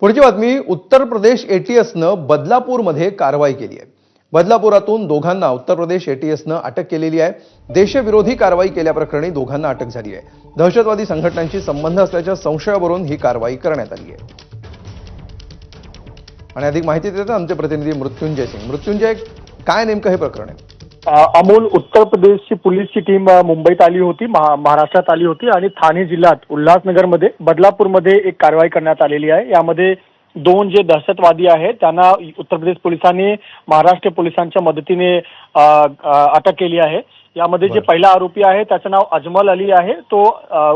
पुढची बातमी उत्तर प्रदेश एटीएसनं बदलापूरमध्ये कारवाई केली आहे. बदलापुरातून दोघांना उत्तर प्रदेश एटीएसनं अटक केलेली आहे. देशविरोधी कारवाई केल्याप्रकरणी दोघांना अटक झाली आहे. दहशतवादी संघटनांशी संबंध असल्याच्या संशयावरून ही कारवाई करण्यात आली आहे. आणि अधिक माहिती देतात आमचे प्रतिनिधी मृत्युंजय सिंग. मृत्युंजय काय नेमकं हे प्रकरण आहे? अमोल उत्तर प्रदेशची पोलीसची टीम मुंबईत आली होती महा- महाराष्ट्रात आली होती आणि ठाणे जिल्ह्यात उल्हासनगरमध्ये बदलापूरमध्ये एक कारवाई करण्यात आलेली आहे. यामध्ये दोन जे दहशतवादी आहेत त्यांना उत्तर प्रदेश पोलिसांनी महाराष्ट्र पोलिसांच्या मदतीने अटक केली आहे. यामध्ये जे. पहिला आरोपी आहे त्याचं नाव अजमल अली आहे. तो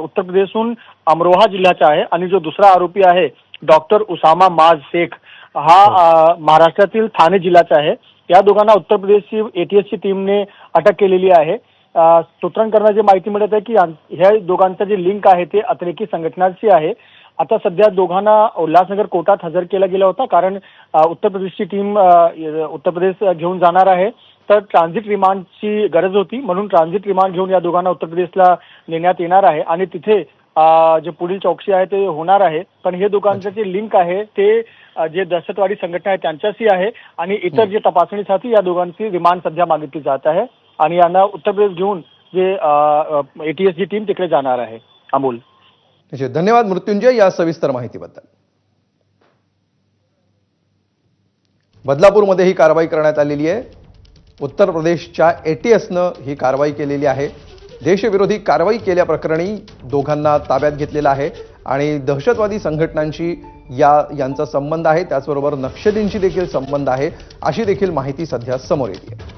उत्तर प्रदेशहून अमरोहा जिल्ह्याचा आहे. आणि जो दुसरा आरोपी आहे डॉक्टर उसामा माज शेख हा अ, महाराष्ट्रातील ठाणे जिल्ह्याचा आहे. या दोघांना उत्तर प्रदेशची एटीएसची टीमने अटक केलेली आहे. सूत्रांकडनं जी माहिती मिळत आहे की ह्या दोघांचं जे लिंक आहे ते अतिरेकी संघटनांशी आहे. आता सध्या दोघांना उल्हासनगर कोर्टात हजर केला गेला होता कारण उत्तर प्रदेशची टीम उत्तर प्रदेश घेऊन जाणार आहे. तर ट्रान्झिट रिमांडची गरज होती म्हणून ट्रान्झिट रिमांड घेऊन या दोघांना उत्तर प्रदेशला नेण्यात येणार आहे. आणि तिथे जे पुढील चौकशी आहे ते होणार आहे. पण हे दोघांचं जे लिंक आहे ते जे दहशतवादी संघटना आहे त्यांच्याशी आहे आणि इतर जे तपासणीसाठी या दोघांची रिमांड सध्या मागितली जात आहे आणि यांना उत्तर प्रदेश घेऊन जे एटीएसची टीम तिकडे जाणार आहे. अमोल. धन्यवाद मृत्युंजय या सविस्तर माहितीबद्दल. बदलापूरमध्ये ही कारवाई करण्यात आलेली आहे. उत्तर प्रदेशच्या एटीएसनं ही कारवाई केलेली आहे. देशविरोधी कारवाई केल्याप्रकरणी दोघांना ताब्यात घेतलेलं आहे आणि दहशतवादी संघटनांशी या यांचा संबंध आहे. त्याचबरोबर नक्षलींशी देखील संबंध आहे अशी देखील माहिती सध्या समोर येते